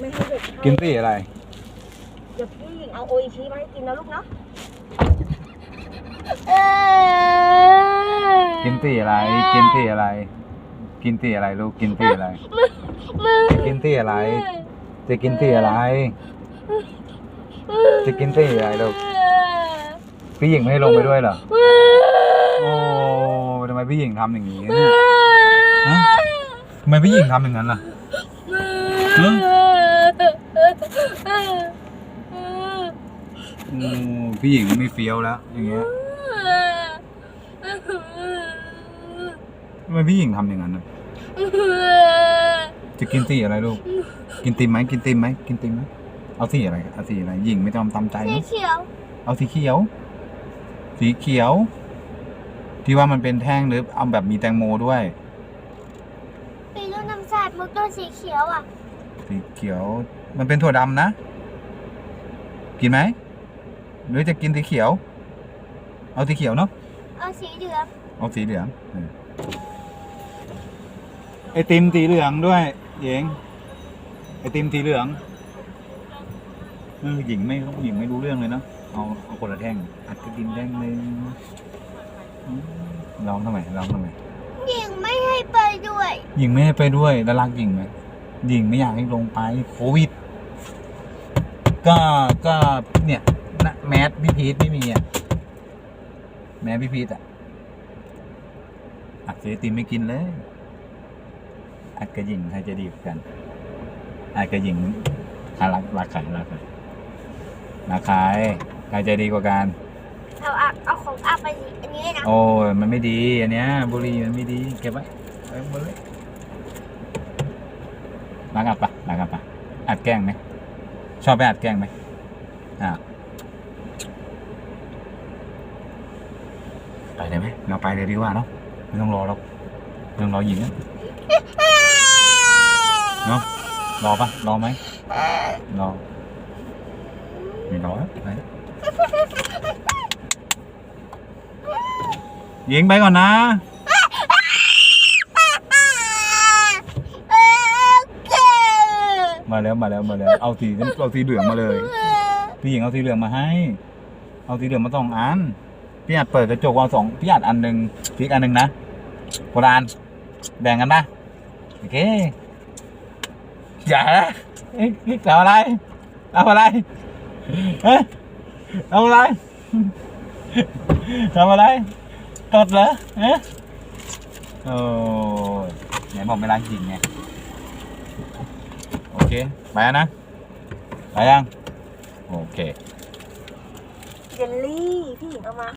ไม่ให้เด็กให้กินสีอะไร เดี๋ยวพี่หญิงเอาโออิชิมาให้กินนะลูกเนาะกินสีอะไร กินสีอะไร กินสีอะไรลูก กินสีอะไร จะกินสีอะไร จะกินสีอะไรจะกินสีอะไรลูก พี่หญิงไม่ให้ลงไปด้วยเหรอ โอ้ทำไมพี่หญิงทำอย่างนี้เนี่ยฮะทำไมพี่หญิงทำอย่างนั้นล่ะฮะโอ้ พี่หญิงไม่เฟี้ยวแล้ว อย่างเงี้ยทำไมพี่หญิงทำอย่างนั้นน่ะจะกินสีอะไรลูก กินติมไหมกินติมไหมกินติมไหมเอาสีอะไรเอาสีอะไรหญิงไม่ต้องตามใจสีนะเขียวเอาสีเขียว สีเขียว ที่ว่ามันเป็นแท่งหรือเอาแบบมีแตงโมด้วย ปีรุ่นน้ำสาดมุกตัวสีเขียวอะ สีเขียว มันเป็นถั่วดำนะ กินไหม หรือจะกินสีเขียว เอาสีเขียวเนาะ เอาสีเหลืองเอาสีเหลืองเออไอติมสีเหลืองด้วยหญิงไอติมสีเหลืองเออหญิงไม่หญิงไม่รู้เรื่องเลยเนาะเอาเอาคนละแท่งอัดกระดินแท่งหนึ่งอืมร้องทำไมร้องทำไมหญิงไม่ให้ไปด้วยหญิงไม่ให้ไปด้วยแล้วรักหญิงไหมหญิงไม่อยากให้ลงไปโควิด ก็ก็เนี่ยนะ แมสพี่พีทไม่มีอะแมสพี่พีทอะอัดเสียติมไม่กินเลย อัดกับหญิงใครจะดีกว่ากัน อัดกับหญิงใครรักรักใครรักใครรักใครใครจะดีกว่ากันเอาอะเอาของอาไปสิอันนี้นะโอ้ยมันไม่ดีอันเนี้ยบุหรี่มันไม่ดีเก็บไว้ไว้บนเลยรักอัดปะรักอัดปะอัดแกล้งไหมชอบไปอัดแกล้งไหมอ่า ไปเลยไหมเราไปเลยดีกว่าเนาะไม่ต้องรอหรอกไม่ต้องรอหญิงนะเนาะรอปะรอไหมรอไม่รอแล้วไปหญิงไปก่อนนะมาแล้วมาแล้วมาแล้วเอาสีเอาสีเหลืองมาเลย พี่หญิงเอาสีเหลืองมาให้ เอาสีเหลืองมาสองอัน พี่อัดเปิดกระจกเอาสองพี่อัดอันหนึ่งพี่อีกอันหนึ่งนะโบราณแบ่งกันนะโอเคอย่านะเอ๊ะนี่เอาอะไรเอาอะไรเอ๊ะเอาอะไรทำอะไรตดเหรอเอ๊ะโอ้ยไหนบอกไม่รักจริงไงโอเคไปนะไปยังโอเค เยลลี่พี่หญิงเอามา